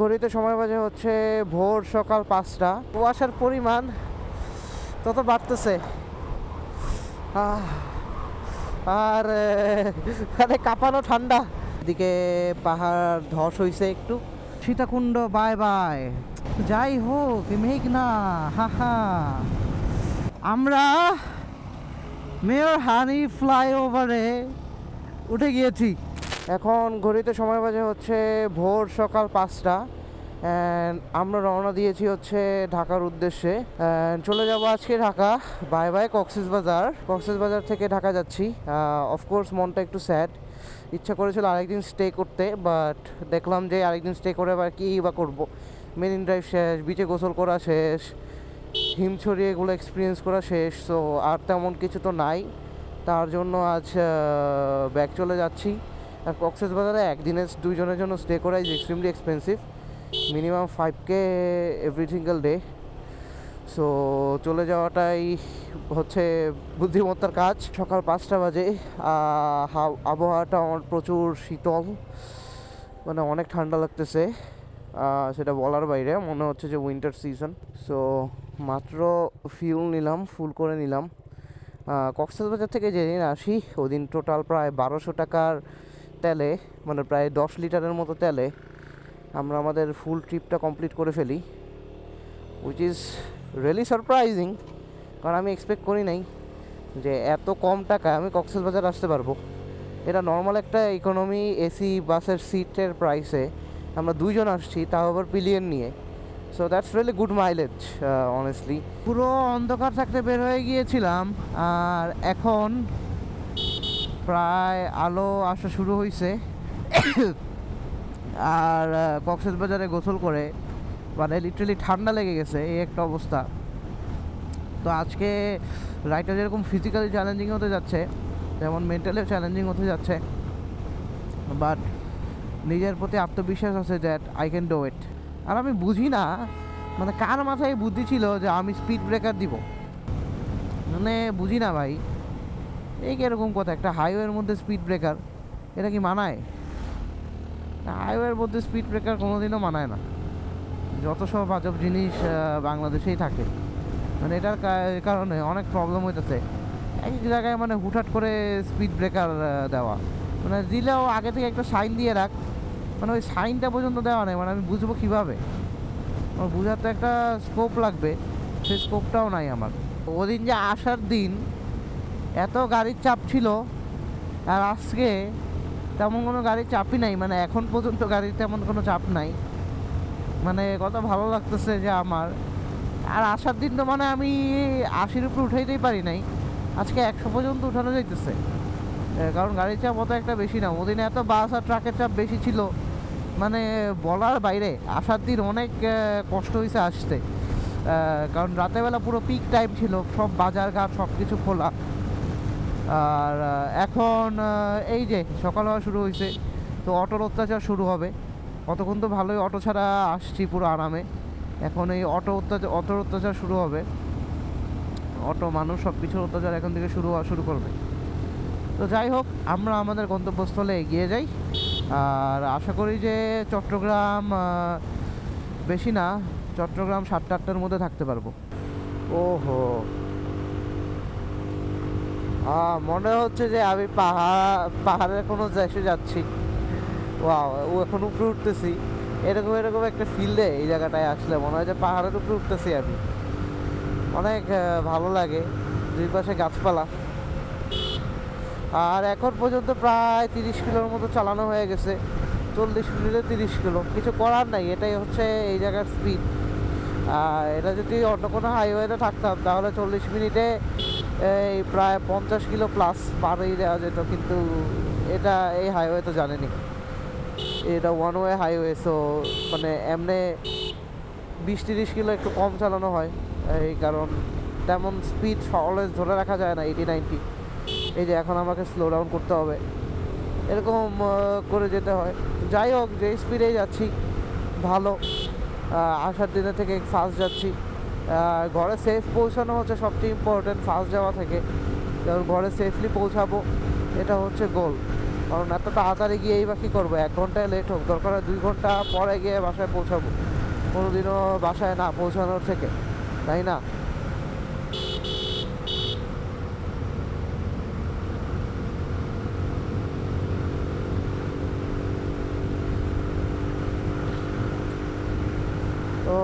ঘড়িতে সময় বাজে হচ্ছে ভোর সকাল পাঁচটা। কুয়াশার পরিমাণ তত বাড়তেছে। আর আরে কাঁপানো ঠান্ডা। দিকে পাহাড় ধস হইছে একটু। Sitakunda, bye bye. যাই হোক, মেঘ না, হা হা। আমরা মেয়র হানি ফ্লাইওভারে উঠে গিয়েছি। এখন ঘড়িতে সময় বাজে হচ্ছে ভোর সকাল পাঁচটা। আমরা রওনা দিয়েছি হচ্ছে ঢাকার উদ্দেশ্যে। চলে যাব আজকে ঢাকা। বাই বাই কক্সেস বাজার কক্সেস বাজার থেকে ঢাকা যাচ্ছি। অফকোর্স মনটা একটু স্যাড ইচ্ছা করেছিল আরেকদিন স্টে করতে বাট দেখলাম যে আরেকদিন স্টে করে আবার কী বা করব। মেরিন ড্রাইভ শেষ বিচে গোসল করা শেষ হিমছড়ি এগুলো এক্সপিরিয়েন্স করা শেষ সো আর তেমন কিছু তো নাই। তার জন্য আজ ব্যাক চলে যাচ্ছি। আর কক্সেস বাজারে একদিনের দুইজনের জন্য স্টে করা is extremely expensive minimum five K every single day so চলে যাওয়াটাই হচ্ছে বুদ্ধিমত্তার কাজ। সকাল পাঁচটা বাজে আবহাওয়াটা আমার প্রচুর শীতল মানে অনেক ঠান্ডা লাগতেছে। সেটা বলার বাইরে, মনে হচ্ছে যে উইন্টার সিজন সো মাত্র ফিউল নিলাম ফুল করে নিলাম। কক্সবাজার থেকে যেদিন আসি, ওদিন টোটাল প্রায় বারোশো টাকার তেলে মানে প্রায় দশ লিটারের মতো তেলে আমরা আমাদের ফুল ট্রিপটা কমপ্লিট করে ফেলি উইচ ইজ রিয়েলি সারপ্রাইজিং কারণ আমি এক্সপেক্ট করি নাই যে এত কম টাকায় আমি কক্সবাজার আসতে পারব। এটা নর্মাল একটা ইকোনমি এসি বাসের সিটের প্রাইসে আমরা দুইজন আসছি, তাও আবার পিলিয়ন নিয়ে। So that's really good mileage honestly পুরো অন্ধকার থাকতে বের হয়ে গিয়েছিলাম, আর এখন প্রায় আলো আসা শুরু হয়েছে আর কক্সেস বাজারে গোসল করে মানে লিটারালি ঠান্ডা লেগে গেছে, এই একটা অবস্থা। তো আজকে রাইডটা যেরকম ফিজিক্যালি চ্যালেঞ্জিং হতে যাচ্ছে, যেমন মেন্টালিও চ্যালেঞ্জিং হতে যাচ্ছে বাট নিজের প্রতি আত্মবিশ্বাস আছে that I can do it আর আমি বুঝি না মানে কার মাথায় বুদ্ধি ছিল যে আমি স্পিড ব্রেকার দিব? মানে বুঝি না ভাই। এই কীরকম কথা? একটা হাইওয়ের মধ্যে স্পিড ব্রেকার এটা কি মানায়? হাইওয়ের মধ্যে স্পিড ব্রেকার কোনোদিনও মানায় না। যত সব আজব জিনিস বাংলাদেশেই থাকে। মানে এটার কারণে অনেক প্রবলেম হইতেছে। এক এক জায়গায় মানে হুটহাট করে স্পিড ব্রেকার দেওয়া। মানে দিলেও আগে থেকে একটা সাইন দিয়ে রাখ। মানে ওই সাইনটা পর্যন্ত দেওয়া নেই। মানে আমি বুঝব কীভাবে? আমার বোঝার তো একটা স্কোপ লাগবে। সেই স্কোপটাও নাই আমার। ওদিন যে আসার দিন এত গাড়ির চাপ ছিল, আর আজকে তেমন কোনো গাড়ির চাপই নাই মানে এখন পর্যন্ত গাড়ির তেমন কোনো চাপ নাই। মানে কত ভালো লাগতেছে যে আমার। আর আসার দিন তো মানে আমি আশির উপরে উঠাইতেই পারি নাই। আজকে একশো পর্যন্ত উঠানো যাইতেছে। কারণ গাড়ির চাপ অত একটা বেশি না। ওদিন এত বাস আর ট্রাকের চাপ বেশি ছিল। মানে বলার বাইরে আসার দিন অনেক কষ্ট হয়েছে আসতে। কারণ রাতেরবেলা পুরো পিক টাইম ছিল। সব বাজার ঘাট সব কিছু খোলা। আর এখন এই যে সকাল হওয়া শুরু হয়েছে তো অটোর অত্যাচার শুরু হবে। কতক্ষণ তো ভালোই অটো ছাড়া আসছি পুরো আরামে। এখন এই অটো অত্যাচার অটোর অত্যাচার শুরু হবে। অটো, মানুষ সব কিছুর অত্যাচার এখন থেকে শুরু হওয়া শুরু করবে। তো যাই হোক, আমরা আমাদের গন্তব্যস্থলে এগিয়ে যাই। আর আশা করি যে চট্টগ্রাম বেশি না, চট্টগ্রাম সাতটা আটটার মধ্যে থাকতে পারব। ওহো। মনে হচ্ছে যে আমি পাহাড়, পাহাড়ের কোনো দেশে যাচ্ছি। ও এখন উপরে উঠতেছি। এরকম এরকম একটা ফিল দেয় এই জায়গাটায় আসলে। মনে হয় যে পাহাড়ের উপরে উঠতেছি আমি। অনেক ভালো লাগে। দুই পাশে গাছপালা। আর এখন পর্যন্ত প্রায় তিরিশ কিলোর মতো চালানো হয়ে গেছে। চল্লিশ মিনিটে তিরিশ কিলো। কিছু করার নাই। এটাই হচ্ছে এই জায়গার স্পিড আর এটা যদি অন্য কোনো হাইওয়েতে থাকতাম, তাহলে চল্লিশ মিনিটে এই প্রায় পঞ্চাশ কিলো প্লাস পারেই দেওয়া যেত, কিন্তু এটা এই হাইওয়ে তো জানেনি। এটা ওয়ান ওয়ে হাইওয়ে সো মানে এমনি বিশ তিরিশ কিলো একটু কম চালানো হয়। এই কারণ তেমন স্পিড অলওয়েজ ধরে রাখা যায় না এইটি নাইনটি এই যে এখন আমাকে স্লো ডাউন করতে হবে। এরকম করে যেতে হয়। যাই হোক যে স্পিডেই যাচ্ছি, ভালো। আসার দিনে থেকে ফাস্ট যাচ্ছি। ঘরে সেফ পৌঁছানো হচ্ছে সবচেয়ে ইম্পর্টেন্ট ফার্স্ট যাওয়া থেকে। যেমন ঘরে সেফলি পৌঁছাবো, এটা হচ্ছে গোল কারণ এত তাড়াতাড়ি গিয়েই বা কী করব? এক ঘন্টায় লেট হোক, দরকার হয় দুই ঘণ্টা পরে গিয়ে বাসায় পৌঁছাবো। কোনোদিনও বাসায় না পৌঁছানোর থেকে, তাই না তো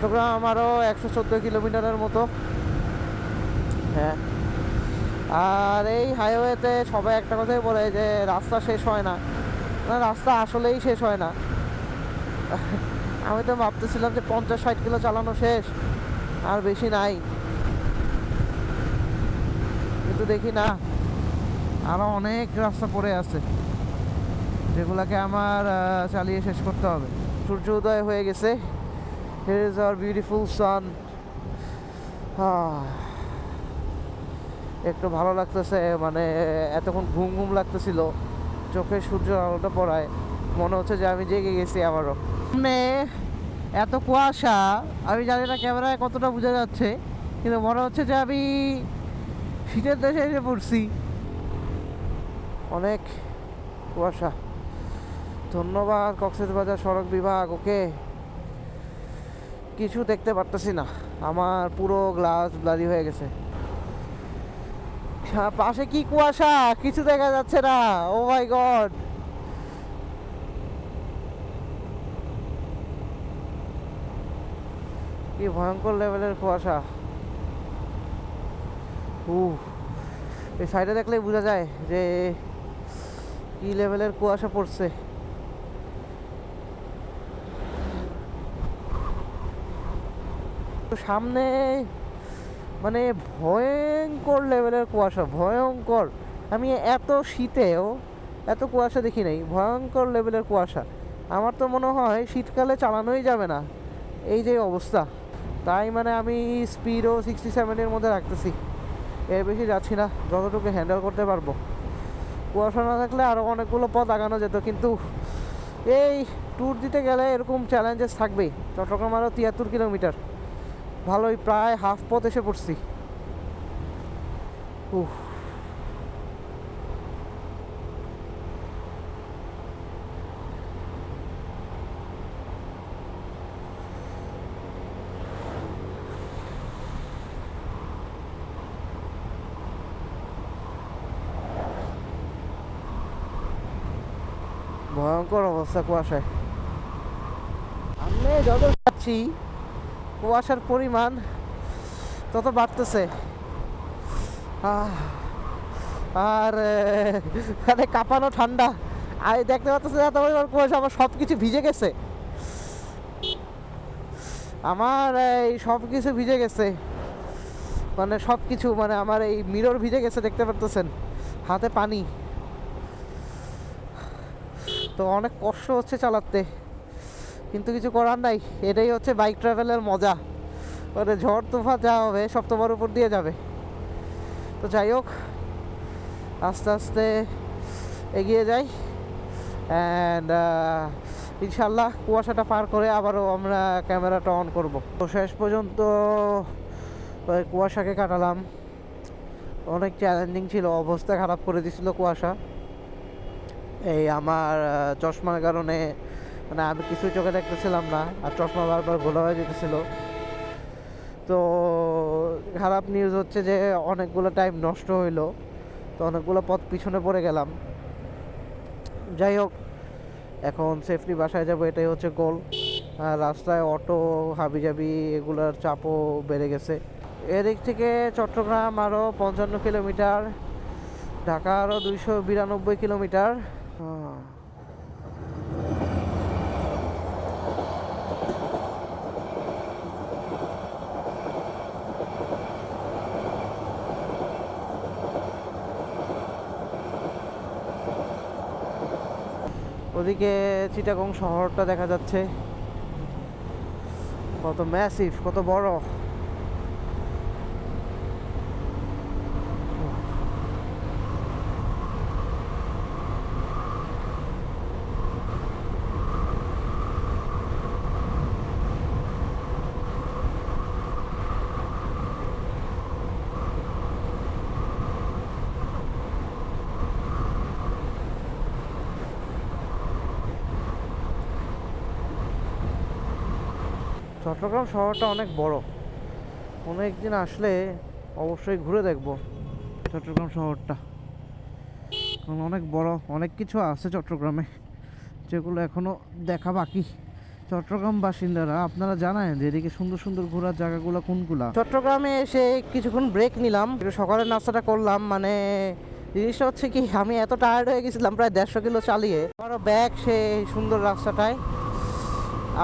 চট্টগ্রাম আরও একশো চোদ্দ কিলোমিটারের মতো। হ্যাঁ। আর এই হাইওয়েতে সবাই একটা কথাই বলে যে, রাস্তা শেষ হয় না। না, রাস্তা আসলেই শেষ হয় না। আমি তো ভাবতেছিলাম যে পঞ্চাশ ষাট কিলো চালানো শেষ, আর বেশি নাই। কিন্তু দেখি না আরও অনেক রাস্তা পড়ে আছে, যেগুলোকে আমার চালিয়ে শেষ করতে হবে। সূর্য উদয় হয়ে গেছে। Here is our beautiful sun একটু ভালো লাগতেছে মানে এতক্ষণ ঘুম ঘুম লাগতেছিল। চোখে সূর্য আলোটা পড়ায়। মনে হচ্ছে যে আমি জেগে গেছি আবারও। সামনে এত কুয়াশা, আমি জানি না ক্যামেরায় কতটা বোঝা যাচ্ছে, কিন্তু মনে হচ্ছে যে আমি শীতের দেশে এসে পড়ছি। অনেক কুয়াশা। ধন্যবাদ কক্সবাজার সড়ক বিভাগ, ওকে? কিছু দেখতে পারতেছি না। আমার পুরো গ্লাস ব্লারি হয়ে গেছে। পাশে কি কুয়াশা? কিছু দেখা যাচ্ছে না। Oh my god. কি ভয়ঙ্কর লেভেলের কুয়াশা। উ এই সাইডে দেখলেই বোঝা যায় যে কি লেভেলের কুয়াশা পড়ছে। সামনে মানে ভয়ঙ্কর লেভেলের কুয়াশা, ভয়ঙ্কর। আমি এত শীতেও এত কুয়াশা দেখি নাই, ভয়ঙ্কর লেভেলের কুয়াশা। আমার তো মনে হয় শীতকালে চালানোই যাবে না। এই যে অবস্থা। তাই মানে আমি স্পিডও সিক্সটি সেভেনের মধ্যে রাখতেছি। এর বেশি যাচ্ছি না, যতটুকু হ্যান্ডেল করতে পারব। কুয়াশা না থাকলে আরও অনেকগুলো পথ আগানো যেত, কিন্তু এই ট্যুর দিতে গেলে এরকম চ্যালেঞ্জেস থাকবেই। চট্টগ্রাম আরও তিয়াত্তর কিলোমিটার। ভালোই প্রায় হাফ পথ এসে পড়ছি। ভয়ঙ্কর অবস্থা কুয়াশায়। আমি যত যাচ্ছি কুয়াশার পরিমাণ তত বাড়তেছে। আর মানে কাঁপানো ঠান্ডা। আর দেখতে পাচ্ছি এত পরিমাণ কুয়াশা, আমার সব কিছু ভিজে গেছে। আমার এই সব কিছু ভিজে গেছে। মানে সব কিছু মানে আমার এই মিরর ভিজে গেছে, দেখতে পারতেছেন হাতে পানি। তো অনেক কষ্ট হচ্ছে চালাতে। কিন্তু কিছু করার নাই। এটাই হচ্ছে বাইক ট্রাভেলের মজা। মানে ঝড়, তুফান যা হবে, সব তোমার উপর দিয়ে যাবে। তো যাই হোক, আস্তে আস্তে এগিয়ে যাই। অ্যান্ড ইনশাল্লাহ কুয়াশাটা পার করে আবারও আমরা ক্যামেরাটা অন করব। তো শেষ পর্যন্ত কুয়াশাকে কাটালাম। অনেক চ্যালেঞ্জিং ছিল, অবস্থা খারাপ করে দিছিল কুয়াশা। এই আমার চশমার কারণে মানে আমি কিছুই চোখে দেখতেছিলাম না আর চশমা বারবার ঘোলা হয়ে যেতেছিল। তো খারাপ নিউজ হচ্ছে যে অনেকগুলো টাইম নষ্ট হইল, তো অনেকগুলো পথ পিছনে পড়ে গেলাম। যাই হোক, এখন সেফলি বাসায় যাব, এটাই হচ্ছে গোল আর রাস্তায় অটো হাবিজাবি এগুলোর চাপও বেড়ে গেছে। এদিক থেকে চট্টগ্রাম আরও পঞ্চান্ন কিলোমিটার ঢাকা আরও দুইশো বিরানব্বই কিলোমিটার ওদিকে চিটাগং শহরটা দেখা যাচ্ছে। কত ম্যাসিভ কত বড়। চট্টগ্রাম শহরটা অনেক বড়। কোনো একদিন আসলে অবশ্যই ঘুরে দেখব চট্টগ্রাম শহরটা। কারণ অনেক বড়, অনেক কিছু আছে চট্টগ্রামে, যেগুলো এখনও দেখা বাকি। চট্টগ্রাম বাসিন্দারা, আপনারা জানায় যে এদিকে সুন্দর সুন্দর ঘোরার জায়গাগুলো কোনগুলা? চট্টগ্রামে এসে কিছুক্ষণ ব্রেক নিলাম, একটু সকালের নাস্তাটা করলাম মানে জিনিসটা হচ্ছে কি, আমি এত টায়ার্ড হয়ে গেছিলাম প্রায় দেড়শো কিলো চালিয়ে। আমারও ব্যাগ সে সুন্দর রাস্তাটায়।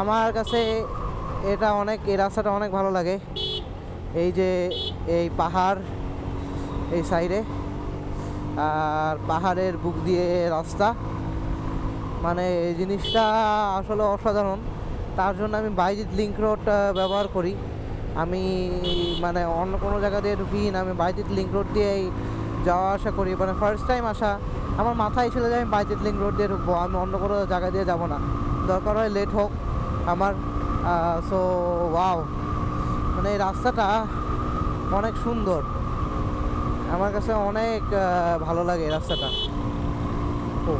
আমার কাছে এটা অনেক, এই রাস্তাটা অনেক ভালো লাগে। এই যে এই পাহাড়, এই সাইডে। আর পাহাড়ের বুক দিয়ে রাস্তা। মানে এই জিনিসটা আসলে অসাধারণ। তার জন্য আমি বাইজিৎ লিঙ্ক রোড ব্যবহার করি। আমি মানে অন্য কোনো জায়গা দিয়ে ঢুকি না। আমি বাইজিৎ লিঙ্ক রোড দিয়েই যাওয়া আসা করি। মানে ফার্স্ট টাইম আসা। আমার মাথায় ছিল যে আমি বাইজিৎ লিঙ্ক রোড দিয়ে ঢুকবো। আমি অন্য কোনো জায়গা দিয়ে যাব না। দরকার হয় লেট হোক। আমার সো ওয়াও মানে এই রাস্তাটা অনেক সুন্দর। আমার কাছে অনেক ভালো লাগে এই রাস্তাটা। ও।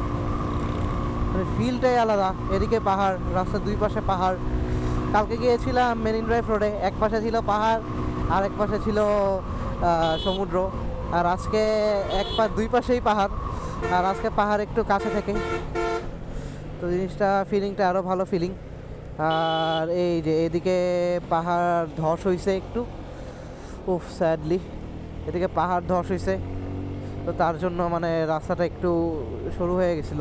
মানে ফিলটাই আলাদা। এদিকে পাহাড়, রাস্তার দুই পাশে পাহাড়। কালকে গিয়েছিলাম মেরিন ড্রাইভ রোডে এক পাশে ছিল পাহাড়, আর এক পাশে ছিল সমুদ্র। আর আজকে এক পা, দুই পাশেই পাহাড়। আর আজকে পাহাড় একটু কাছে থেকে। তো জিনিসটা ফিলিংটা আরও ভালো ফিলিং আর এই যে এদিকে পাহাড় ধস হইছে একটু। উফ স্যাডলি এদিকে পাহাড় ধস হয়েছে তো তার জন্য মানে রাস্তাটা একটু সরু হয়ে গেছিল।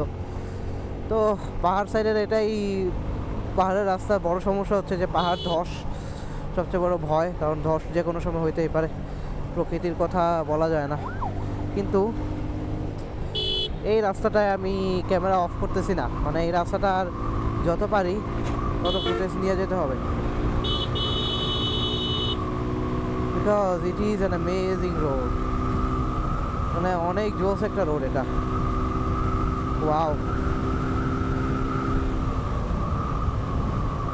তো পাহাড় সাইডের এটাই পাহাড়ের রাস্তার বড় সমস্যা হচ্ছে যে পাহাড় ধস সবচেয়ে বড় ভয়, কারণ ধস যে কোনো সময় হইতেই পারে। প্রকৃতির কথা বলা যায় না। কিন্তু এই রাস্তাটায় আমি ক্যামেরা অফ করতেছি না। মানে এই রাস্তাটা আর যত পারি তত ফুটেজ নিয়ে যেতে হবে? Because it is an amazing road মানে অনেক জোস একটা রোড এটা। ওয়াও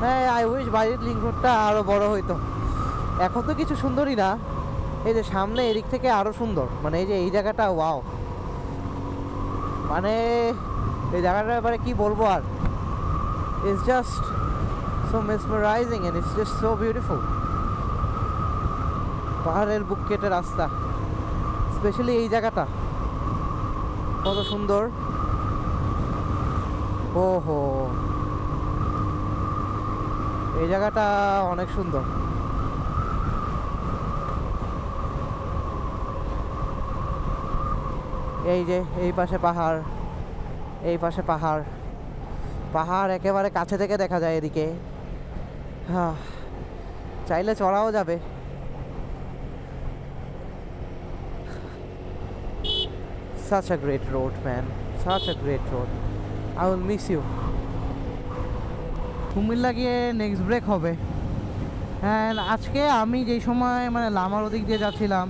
হ্যাঁ আই উইশ বাইরের লিঙ্ক রোডটা আরও বড় হইতো। এখন তো কিছু সুন্দরই না। এই যে সামনে এদিক থেকে আরও সুন্দর। মানে এই যে এই জায়গাটা ওয়াও মানে এই জায়গাটার ব্যাপারে কি বলব আর? It's just so mesmerising and it's just so beautiful পাহাড়ের বুক কেটে রাস্তা স্পেশালি এই জায়গাটা। কত সুন্দর। ও হো এই জায়গাটা অনেক সুন্দর। এই যে, এই পাশে পাহাড়, এই পাশে পাহাড়। পাহাড় একেবারে কাছে থেকে দেখা যায় এদিকে। হ্যাঁ চাইলে চড়াও যাবে। Such a great road, man. Such a great road. I will miss you. Comilla গিয়ে নেক্সট ব্রেক হবে। হ্যাঁ আজকে আমি যেই সময় মানে লামার ওদিক দিয়ে যাচ্ছিলাম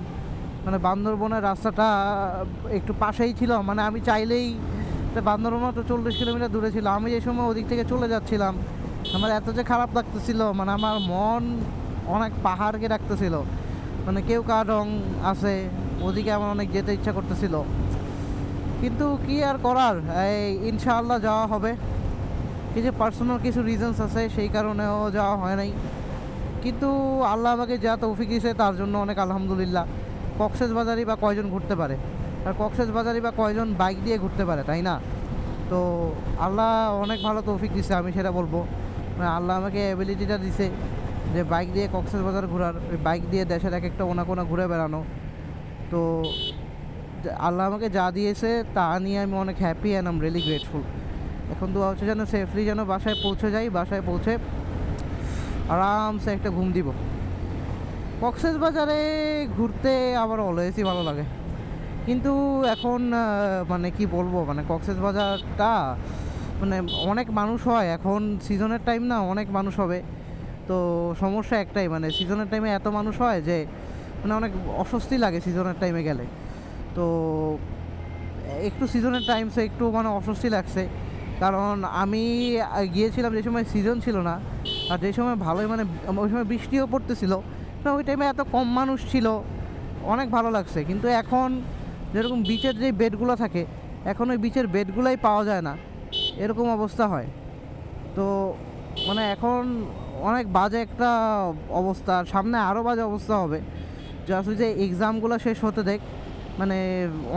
মানে বান্দরবনের রাস্তাটা একটু পাশেই ছিল মানে আমি চাইলেই, বান্দরবন তো চল্লিশ কিলোমিটার দূরে ছিল, আমি যে সময় ওদিক থেকে চলে যাচ্ছিলাম আমার এত যে খারাপ লাগতেছিল মানে আমার মন অনেক পাহাড়কে ডাকতেছিল। মানে কেউ কারং আছে, ওদিকে আমার অনেক যেতে ইচ্ছা করতেছিল। কিন্তু কি আর করার? এই ইনশাআল্লাহ যাওয়া হবে। কিছু পার্সোনাল কিছু রিজনস আছে, সেই কারণেও যাওয়া হয় নাই। কিন্তু আল্লাহ আমাকে যা তৌফিক দিয়েছে, তার জন্য অনেক আলহামদুলিল্লাহ। কক্সেস বাজারই বা কয়জন ঘুরতে পারে? আর কক্সেস বাজারই বা কয়জন বাইক দিয়ে ঘুরতে পারে, তাই না? তো আল্লাহ অনেক ভালো তৌফিক দিছে আমি সেটা বলব। আল্লাহ আমাকে অ্যাবিলিটিটা দিছে যে বাইক দিয়ে কক্সেস বাজার ঘোরার, ওই বাইক দিয়ে দেশের এক একটা ওনা কোনা ঘুরে বেড়ানো। তো আল্লাহ আমাকে যা দিয়েছে তা নিয়ে আমি অনেক happy and I'm really grateful এখন দোয়া হচ্ছে যেন সেফলি যেন বাসায় পৌঁছে যাই, বাসায় পৌঁছে আরামসে একটা ঘুম দিব। কক্সেস বাজারে ঘুরতে আমার অলওয়েজই ভালো লাগে। কিন্তু এখন মানে কি বলব মানে কক্সেস বাজারটা মানে অনেক মানুষ হয়। এখন সিজনের টাইম না, অনেক মানুষ হবে। তো সমস্যা একটাই মানে সিজনের টাইমে এত মানুষ হয় যে মানে অনেক অস্বস্তি লাগে সিজনের টাইমে গেলে। তো একটু সিজনের টাইমসে একটু মানে অস্বস্তি লাগছে। কারণ আমি গিয়েছিলাম যে সময় সিজন ছিল না, আর যে সময় ভালোই মানে ওই সময় বৃষ্টিও পড়তেছিল ওই টাইমে এত কম মানুষ ছিল, অনেক ভালো লাগছে। কিন্তু এখন যেরকম বিচের যে বেডগুলো থাকে, এখন ওই বিচের বেডগুলোই পাওয়া যায় না। এরকম অবস্থা হয়। তো মানে এখন অনেক বাজে একটা অবস্থা সামনে আরও বাজে অবস্থা হবে। জাস্ট যে এক্সামগুলো শেষ হতে দেখ মানে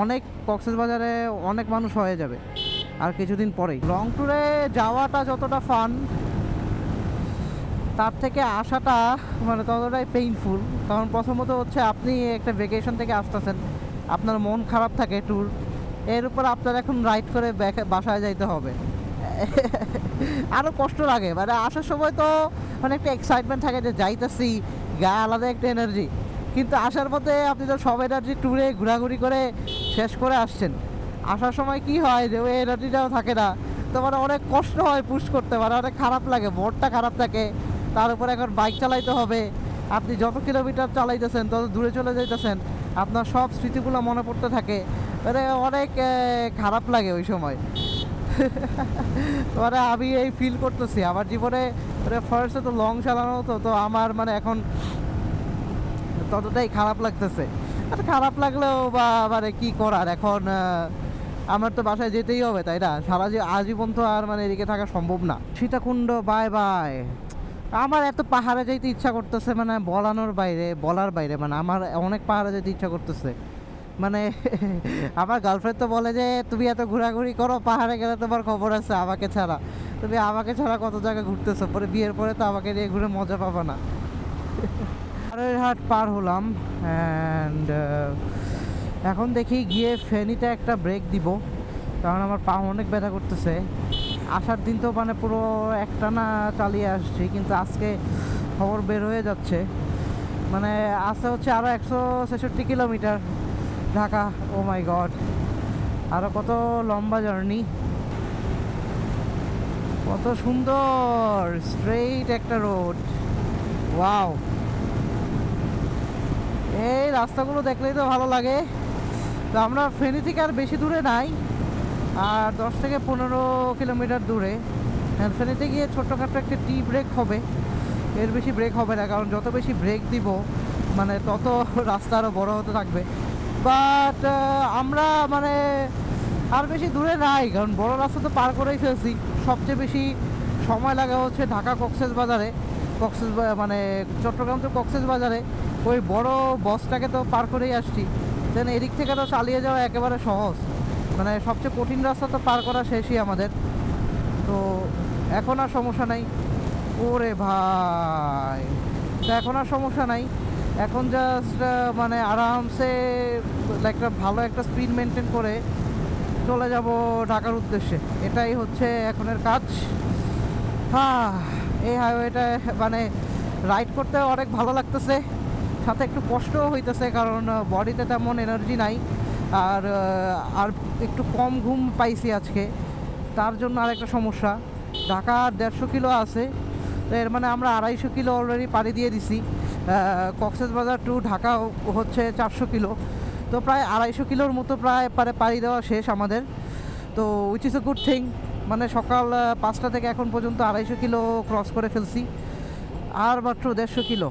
অনেক কক্সবাজারে অনেক মানুষ হয়ে যাবে, আর কিছুদিন পরেই। লং ট্যুরে যাওয়াটা যতটা ফান তার থেকে আসাটা মানে ততটাই পেইনফুল কারণ প্রথমত হচ্ছে আপনি একটা ভেকেশন থেকে আসতেছেন, আপনার মন খারাপ থাকে ট্যুর এর উপর আপনার এখন রাইড করে বাসায় যাইতে হবে। আরও কষ্ট লাগে। মানে আসার সময় তো মানে একটা এক্সাইটমেন্ট থাকে যে যাইতেছি গায়ে আলাদা একটা এনার্জি কিন্তু আসার পথে আপনি তো সব এনার্জি ট্যুরে ঘোরাঘুরি করে শেষ করে আসছেন। আসার সময় কি হয় যে, ওই এনার্জিটাও থাকে না। তো মানে অনেক কষ্ট হয় পুশ করতে। মানে অনেক খারাপ লাগে, মনটা খারাপ থাকে। তার উপরে এখন বাইক চালাইতে হবে। আপনি যত কিলোমিটার চালাইতেছেন, তত দূরে চলে যাইতেছেন, আপনার সব স্মৃতিগুলো মনে পড়তে থাকে। মানে অনেক খারাপ লাগে ওই সময়। মানে আমি এই ফিল করতেছি। আমার জীবনে ফার্স্টে তো লং চালানো তো তো আমার মানে এখন ততটাই খারাপ লাগতেছে। আর খারাপ লাগলেও বা মানে কি করার? এখন আমার তো বাসায় যেতেই হবে, তাই না? সারা যে আজীবন তো আর মানে এদিকে থাকা সম্ভব না। সীতাকুণ্ড বাই বাই আমার এত পাহাড়ে যেতে ইচ্ছা করতেছে মানে বলানোর বাইরে, বলার বাইরে মানে আমার অনেক পাহাড়ে যেতে ইচ্ছা করতেছে। মানে আমার গার্লফ্রেন্ড তো বলে যে, তুমি এত ঘোরাঘুরি করো, পাহাড়ে গেলে তোমার খবর আছে আমাকে ছাড়া। তুমি আমাকে ছাড়া কত জায়গায় ঘুরতেছো? পরে বিয়ের পরে তো আমাকে নিয়ে ঘুরে মজা পাবা না। পাহাড়ের হাট পার হলাম অ্যান্ড এখন দেখি গিয়ে ফেনিতে একটা ব্রেক দিব, কারণ আমার পা অনেক ব্যথা করতেছে। আসার দিন তো মানে পুরো একটানা চালিয়ে আসছি, কিন্তু আজকে খবর বের হয়ে যাচ্ছে। মানে আসতে হচ্ছে আরও একশো ছেষট্টি kilometre. Dhaka, oh my god. আরও কত লম্বা জার্নি। কত সুন্দর, স্ট্রেইট একটা রোড। ওয়াও। এই রাস্তাগুলো দেখলেই তো ভালো লাগে। তো আমরা ফেনী থেকে আর বেশি দূরে নাই, আর দশ থেকে পনেরো কিলোমিটার দূরে। ফেনীতে গিয়ে ছোট্টখাটো একটা টি ব্রেক হবে। এর বেশি ব্রেক হবে না, কারণ যত বেশি ব্রেক দিব মানে তত রাস্তা আরও বড় হতে থাকবে। বাট আমরা মানে আর বেশি দূরে নাই, কারণ বড় রাস্তা তো পার করেই ফেলছি। সবচেয়ে বেশি সময় লাগে হচ্ছে ঢাকা কক্সেস বাজারে। কক্সেস মানে চট্টগ্রাম তো কক্সেস বাজারে। ওই বড় বসটাকে তো পার করেই আসছি। দেন এদিক থেকে তো চালিয়ে যাওয়া একেবারে সহজ। মানে সবচেয়ে কঠিন রাস্তা তো পার করা শেষই আমাদের। তো এখন আর সমস্যা নাই। ওরে ভাই। তো এখন আর সমস্যা নাই। এখন জাস্ট মানে আরামসে একটা ভালো একটা স্পিড মেনটেন করে চলে যাব ঢাকার উদ্দেশ্যে। এটাই হচ্ছে এখনের কাজ। হ্যাঁ এই হাইওয়েটা মানে রাইড করতে অনেক ভালো লাগতেছে। সাথে একটু কষ্টও হইতেছে কারণ বডিতে তেমন এনার্জি নাই। আর আর একটু কম ঘুম পাইছি আজকে। তার জন্য আরেকটা সমস্যা। ঢাকা দেড়শো কিলো আছে। তো এর মানে আমরা আড়াইশো কিলো অলরেডি পাড়ি দিয়ে দিছি। কক্সেস বাজার টু ঢাকা হচ্ছে চারশো কিলো। তো প্রায় আড়াইশো কিলোর মতো প্রায় পারে পাড়ি দেওয়া শেষ আমাদের। তো which is a good thing মানে সকাল পাঁচটা থেকে এখন পর্যন্ত আড়াইশো কিলো ক্রস করে ফেলছি। আর মাত্র দেড়শো কিলো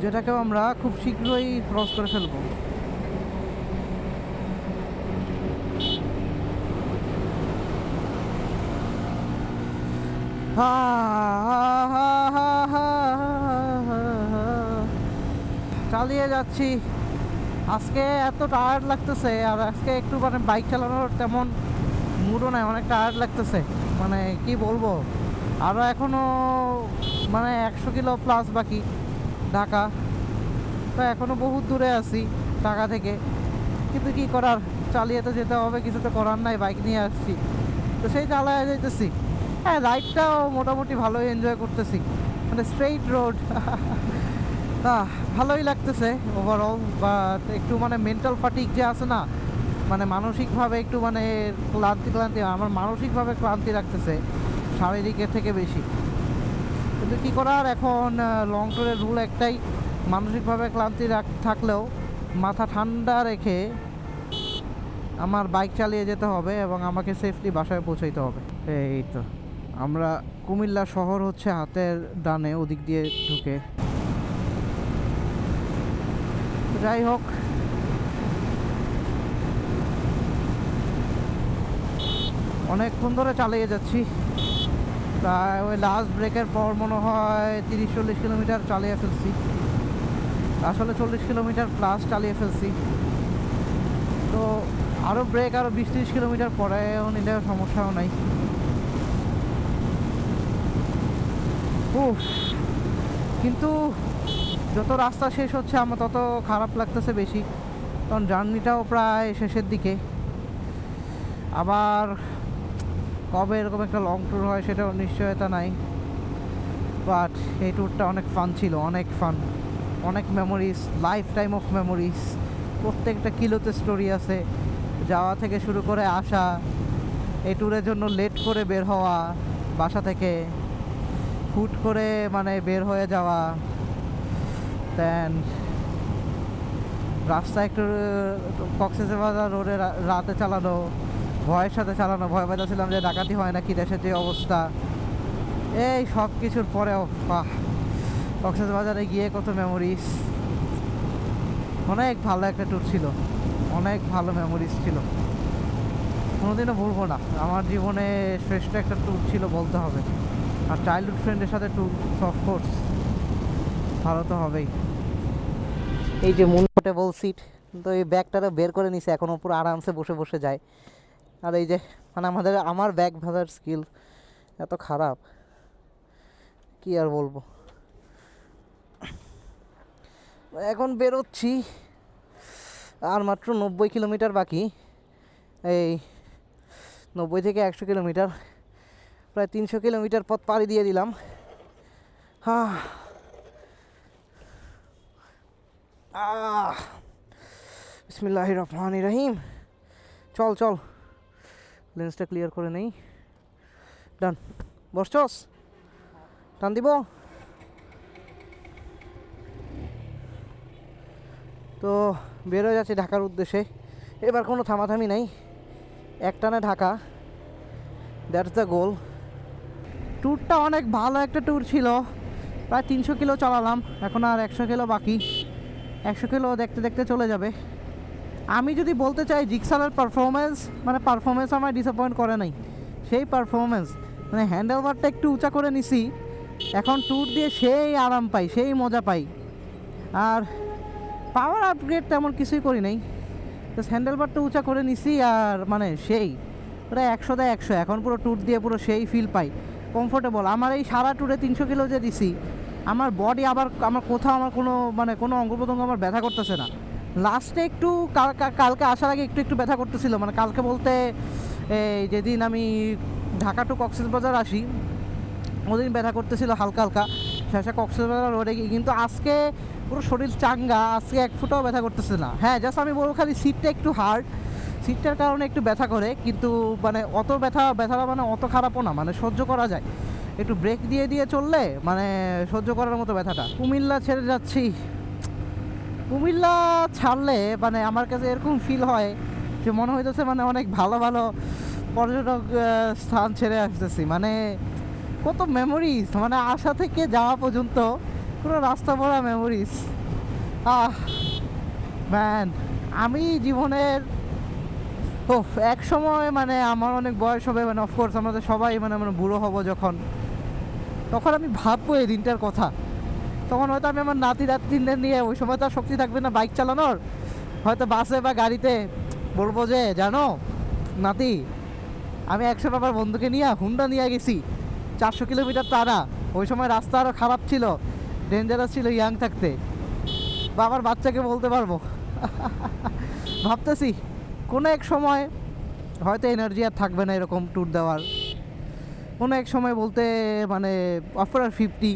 যেটাকেও আমরা খুব শীঘ্রই ক্রস করে ফেলব। হা, হা, হা, হা। চালিয়ে যাচ্ছি। আজকে এত টায়ার্ড লাগতেছে আর আজকে একটু মানে বাইক চালানোর তেমন মুডও নাই, অনেক টায়ার্ড লাগতেছে। মানে কি বলব? আরও এখনও মানে একশো কিলো প্লাস বাকি ঢাকা। তো এখনও বহুত দূরে আছি ঢাকা থেকে। কিন্তু কি করার? চালিয়ে তো যেতে হবে, কিছু তো করার নাই বাইক নিয়ে আসছি। তো সেই চালায় যাইতেছি। হ্যাঁ রাইডটাও মোটামুটি ভালোই এনজয় করতেছি। মানে স্ট্রেইট রোড আহ, ভালোই লাগতেছে ওভারঅল বাট একটু মানে মেন্টাল ফাটিক যে আছে না মানে মানসিকভাবে একটু মানে ক্লান্তি ক্লান্তি আমার মানসিকভাবে ক্লান্তি রাখতেছে শারীরিকের থেকে বেশি। কিন্তু কী করার এখন লং ট্যুরের রুল একটাই মানসিকভাবে ক্লান্তি থাকলেও মাথা ঠান্ডা রেখে আমার বাইক চালিয়ে যেতে হবে এবং আমাকে সেফলি বাসায় পৌঁছাইতে হবে। এই তো আমরা কুমিল্লা শহর হচ্ছে হাতের ডানে ওদিক দিয়ে ঢুকে। যাই হোক। অনেকক্ষণ ধরে চালিয়ে যাচ্ছি। প্রায় ওই লাস্ট ব্রেকের পর মনে হয় তিরিশ চল্লিশ কিলোমিটার চালিয়ে ফেলছি। আসলে চল্লিশ কিলোমিটার প্লাস চালিয়ে ফেলছি। তো আরও ব্রেক আরও বিশ তিরিশ কিলোমিটার পরেও নিলে সমস্যাও নাই। কিন্তু যত রাস্তা শেষ হচ্ছে, আমার তত খারাপ লাগতেছে বেশি। কারণ জার্নিটাও প্রায় শেষের দিকে। আবার কবে এরকম একটা লং ট্যুর হয় সেটাও নিশ্চয়তা নাই। বাট এই ট্যুরটা অনেক ফান ছিল, অনেক ফান অনেক memories lifetime of memories প্রত্যেকটা কিলোতে স্টোরি আছে। যাওয়া থেকে শুরু করে আসা, এই ট্যুরের জন্য লেট করে বের হওয়া, বাসা থেকে হুট করে মানে বের হয়ে যাওয়া। দেন রাস্তা একটু কক্সবাজার রোডে রাতে চালানো, ভয়ের সাথে চালানো, ভয় পাইতেছিলাম যে ডাকাতি হয় না কি দেশের যে অবস্থা। এই সব কিছুর পরেও, বাহ কক্সবাজারে গিয়ে কত মেমোরিজ অনেক ভালো একটা ট্যুর ছিল, অনেক ভালো মেমোরিজ ছিল। কোনোদিনও ভুলবো না, আমার জীবনে শ্রেষ্ঠ একটা ট্যুর ছিল বলতে হবে। আর চাইল্ডহুড ফ্রেন্ডের সাথে ট্যুর অফকোর্স ভালো তো হবেই। এই যে মুনটেবল সিট তো এই ব্যাগটারে বের করে নিছে, এখন পুরো আরামসে বসে বসে যায়। আর এই যে মানে আমাদের, আমার ব্যাগ ভাজার স্কিল এত খারাপ। কি আর বলব? এখন বেরোচ্ছি। আর মাত্র নব্বই কিলোমিটার বাকি। এই নব্বই থেকে একশো কিলোমিটার। প্রায় তিনশো কিলোমিটার পথ পাড়ি দিয়ে দিলাম। হ্যাঁ আহ বিসমিল্লাহ রহমান রহিম। চল চল। লেন্সটা ক্লিয়ার করে নেই। ডান বসছস? টান দিব? তো বেরোয় যাচ্ছে ঢাকার উদ্দেশ্যে। এবার কোনো থামাথামি নাই। একটানে ঢাকা। দ্যাটস দ্য গোল ট্যুরটা অনেক ভালো একটা ট্যুর ছিল। প্রায় তিনশো কিলো চালালাম। এখন আর একশো কিলো বাকি। একশো কিলো দেখতে দেখতে চলে যাবে। আমি যদি বলতে চাই জিক্সালের পারফরমেন্স মানে পারফরমেন্স আমার ডিসঅ্যাপয়েন্ট করে নাই। সেই পারফরমেন্স মানে হ্যান্ডেল বারটা একটু উঁচা করে নিছি। এখন ট্যুর দিয়ে সেই আরাম পাই, সেই মজা পাই। আর পাওয়ার আপগ্রেড তেমন কিছুই করি নাই। হ্যান্ডেল বারটা উঁচা করে নিছি আর মানে সেই ওটা একশো দেয় একশো। এখন পুরো ট্যুর দিয়ে পুরো সেই ফিল পাই। কমফোর্টেবল আমার এই সারা ট্যুরে তিনশো কিলো যে দিছি আমার বডি আবার আমার কোথাও আমার কোনো মানে কোনো অঙ্গ প্রত্যঙ্গ আমার ব্যথা করতেছে না। লাস্টে একটু কাল- কাল- কালকে আসার আগে একটু একটু ব্যথা করতেছিল। মানে কালকে বলতে, এই যেদিন আমি ঢাকা টু কক্সবাজার আসি, ওদিন ব্যথা করতেছিল হালকা হালকা। শেষে কক্সবাজার রোডে গিয়ে, কিন্তু আজকে পুরো শরীর চাঙ্গা, আজকে এক ফুটাও ব্যথা করতেছে না। হ্যাঁ জাস্ট আমি বলব খালি সিটটা একটু হার্ড সিটটার কারণে একটু ব্যথা করে, কিন্তু মানে অত ব্যথা, ব্যথাটা মানে অত খারাপও না মানে সহ্য করা যায়। একটু ব্রেক দিয়ে দিয়ে চললে মানে সহ্য করার মতো ব্যথাটা। কুমিল্লা ছেড়ে যাচ্ছি। কুমিল্লা ছাড়লে মানে আমার কাছে এরকম ফিল হয় যে মনে হইতেছে মানে অনেক ভালো ভালো পর্যটক স্থান ছেড়ে আসতেছি। মানে কত মেমোরিজ মানে আসা থেকে যাওয়া পর্যন্ত পুরো রাস্তা ভরা মেমোরিজ আহ ম্যান আমি জীবনের ও এক সময় মানে আমার অনেক বয়স হবে মানে অফকোর্স আমাদের সবাই মানে মানে বুড়ো হব যখন। তখন আমি ভাববো এই দিনটার কথা। তখন হয়তো আমি আমার নাতি নাতনিদের নিয়ে ওই সময় তো আর শক্তি থাকবে না বাইক চালানোর। হয়তো বাসে বা গাড়িতে বলব যে, জানো, নাতি, আমি একশো বাবার বন্ধুকে নিয়ে হুন্ডা নিয়ে গেছি। চারশো কিলোমিটার তারা। ওই সময় রাস্তা আরও খারাপ ছিল। ডেঞ্জারাস ছিল ইয়াং থাকতে। বাবার বাচ্চাকে বলতে পারব। ভাবতেছি, কোনো এক সময় হয়তো এনার্জি আর থাকবে না এরকম ট্যুর দেওয়ার। কোনো এক সময় বলতে মানে আফটার ফিফটি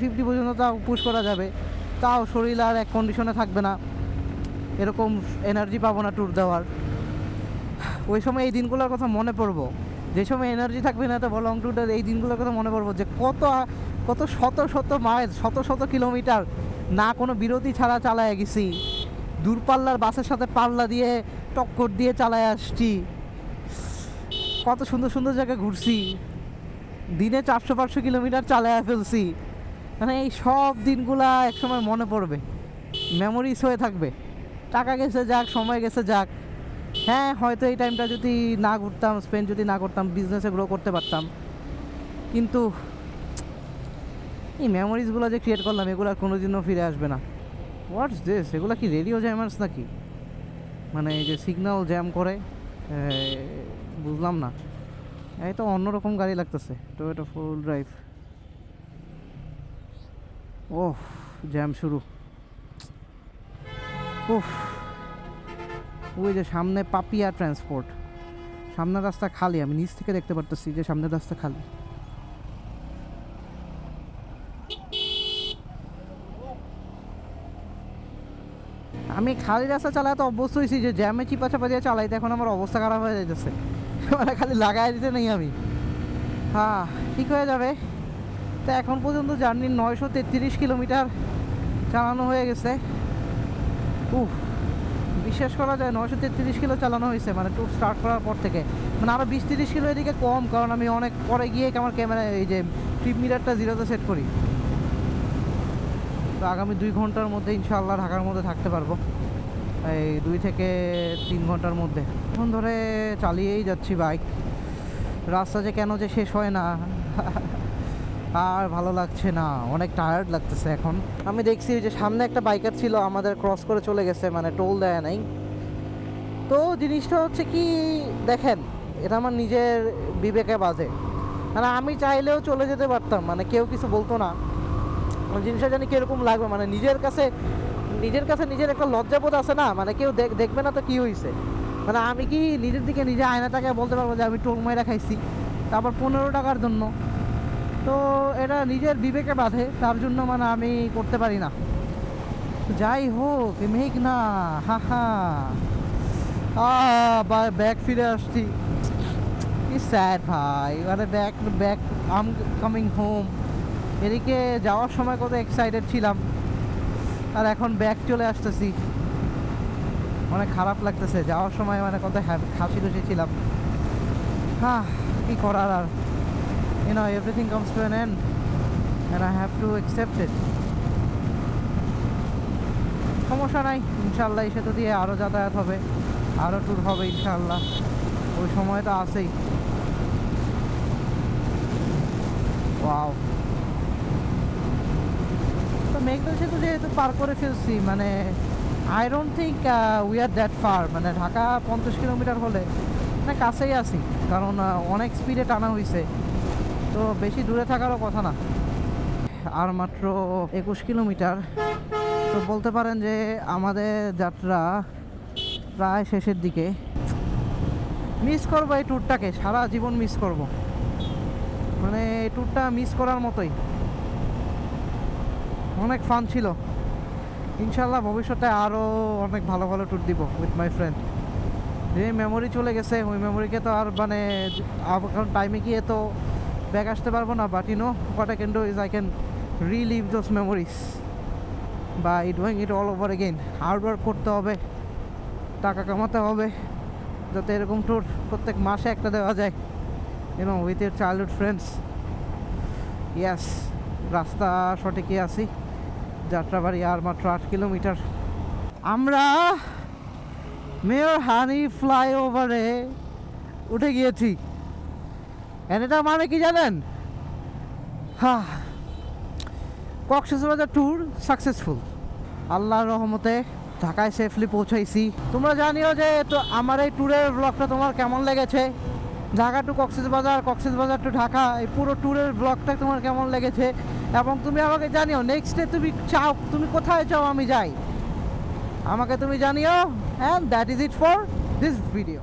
ফিফটি পর্যন্ত তাও পুশ করা যাবে। তাও শরীর আর এক কন্ডিশনে থাকবে না। এরকম এনার্জি পাবো না ট্যুর দেওয়ার। ওই সময় এই দিনগুলোর কথা মনে পড়ব। যে সময় এনার্জি থাকবে না, তো লং ট্যুরের এই দিনগুলোর কথা মনে পড়ব যে কত কত শত শত মাইল, শত শত কিলোমিটার না কোনো বিরতি ছাড়া চালায় গেছি। দূরপাল্লার বাসের সাথে পাল্লা দিয়ে টক্কর দিয়ে চালায় আসছি। কত সুন্দর সুন্দর জায়গায় ঘুরছি। দিনে চারশো পাঁচশো কিলোমিটার চালায় ফেলছি। মানে এই সব দিনগুলা একসময় মনে পড়বে। মেমোরিজ হয়ে থাকবে। টাকা গেছে যাক, সময় গেছে যাক। হ্যাঁ হয়তো এই টাইমটা যদি না ঘুরতাম স্পেন্ড যদি না করতাম বিজনেসে গ্রো করতে পারতাম। কিন্তু এই মেমোরিজগুলো যে ক্রিয়েট করলাম, এগুলো আর কোনোদিনও ফিরে আসবে না। হোয়াটস দিস এগুলো কি রেডিও জ্যামার্স নাকি? মানে এই যে সিগন্যাল জ্যাম করে বুঝলাম না। এই তো অন্যরকম গাড়ি লাগতেছে Toyota full drive oh jam শুরু। উফ ওই যে সামনে পাপিয়া ট্রান্সপোর্ট সামনের রাস্তা খালি, আমি নিচ থেকে দেখতে পারতেছি যে সামনের রাস্তা খালি। আমি খালি রাস্তা চালাতে অভ্যস্ত হয়েছি যে জ্যামে চিপা চাপা দিয়ে চালাইতে, এখন আমার অবস্থা খারাপ হয়ে যাইতেছে। মানে খালি লাগাই দিতে নেই আমি। হ্যাঁ ঠিক হয়ে যাবে। তো এখন পর্যন্ত জার্নি নয়শো তেত্রিশ কিলোমিটার চালানো হয়ে গেছে। উফ, বিশ্বাস করা যায় নয়শো তেত্রিশ কিলো চালানো হয়েছে মানে ট্যুর স্টার্ট করার পর থেকে। মানে আরও বিশ তিরিশ কিলো এদিকে কম, কারণ আমি অনেক পরে গিয়ে আমার ক্যামেরা এই যে ট্রিপ মিটারটা জিরোতে সেট করি। তো আগামী দুই ঘণ্টার মধ্যে ইনশাআল্লাহ ঢাকার মধ্যে থাকতে পারব। এই দুই থেকে তিন ঘণ্টার মধ্যে। এখন ধরে চালিয়েই যাচ্ছি বাইক রাস্তা যে কেন যে শেষ হয় না। আর ভালো লাগছে না, অনেক টায়ার্ড লাগতেছে এখন। আমি দেখছি যে সামনে একটা বাইকার ছিল, আমাদের ক্রস করে চলে গেছে মানে টোল দেয় নাই। তো জিনিসটা হচ্ছে কি, দেখেন, এটা আমার নিজের বিবেকে বাজে। মানে আমি চাইলেও চলে যেতে পারতাম মানে কেউ কিছু বলতো না। জিনিসটা জানি কীরকম লাগবে মানে নিজের কাছে নিজের কাছে নিজের একটা লজ্জাবোধ আছে না মানে কেউ দেখ, দেখবে না তো কী হয়েছে মানে আমি কি নিজের দিকে নিজে আয়নাটাকে বলতে পারব যে আমি টোল মাইরা খাইছি? তারপর পনেরো টাকার জন্য। তো এটা নিজের বিবেকে বাঁধে, তার জন্য মানে আমি করতে পারি না। যাই হোক মেঘ না, হা হা। ব্যাক ফিরে আসছি। কি স্যাড ভাই মানে back back I'm coming home এদিকে যাওয়ার সময় কত এক্সাইটেড ছিলাম। আর এখন ব্যাক চলে আসতেছি। অনেক খারাপ লাগতেছে। যাওয়ার সময় মানে কত হাসি খুশি ছিলাম। হ্যাঁ কী করার আর? Know, everything comes to an end and I have to accept it. সমস্যা নাই, ইনশাল্লাহ এই সেতু দিয়ে আরও যাতায়াত হবে আরও ট্যুর হবে ইনশাল্লাহ। ওই সময় তো আছেই। ওয়াও তো মেঘনা সেতু যেহেতু পার করে ফেলছি মানে I don't think we are that far মানে ঢাকা পঞ্চাশ কিলোমিটার হলে মানে কাছেই আছি, কারণ অনেক স্পিডে টানা হয়েছে তো বেশি দূরে থাকারও কথা না। আর মাত্র একুশ কিলোমিটার। তো বলতে পারেন যে আমাদের যাত্রা প্রায় শেষের দিকে। মিস করব এই ট্যুরটাকে সারা জীবন মিস করব। মানে এই ট্যুরটা মিস করার মতোই। অনেক ফান ছিল। ইনশাল্লাহ ভবিষ্যতে আরও অনেক ভালো ভালো ট্যুর দিব উইথ মাই ফ্রেন্ড যে মেমোরি চলে গেছে, ওই মেমোরিকে তো আর মানে কারণ টাইমে গিয়ে তো ব্যাক আসতে পারব না but you know what I can do is I can relive those memories বা it doing it all over again hard work করতে হবে, টাকা কামাতে হবে, যাতে এরকম ট্যুর প্রত্যেক মাসে একটা দেওয়া যায় you know with your childhood friends ইয়াস রাস্তা সঠিকই আছি। যাত্রাবাড়ি আর মাত্র আট কিলোমিটার। আমরা মেয়র হানি ফ্লাইওভারে উঠে গিয়েছি। এটা মানে কি জানেন? হ্যাঁ কক্সবাজার ট্যুর সাকসেসফুল আল্লাহর রহমতে ঢাকায় সেফলি পৌঁছাইছি। তোমরা জানিও যে তো আমার এই ট্যুরের ব্লগটা তোমার কেমন লেগেছে? ঢাকা টু কক্সবাজার কক্সবাজার টু ঢাকা, এই পুরো ট্যুরের ব্লগটা তোমার কেমন লেগেছে? এবং তুমি আমাকে জানিও নেক্সট ডে তুমি চাও, তুমি কোথায় চাও আমি যাই। আমাকে তুমি জানিও and that is it for this video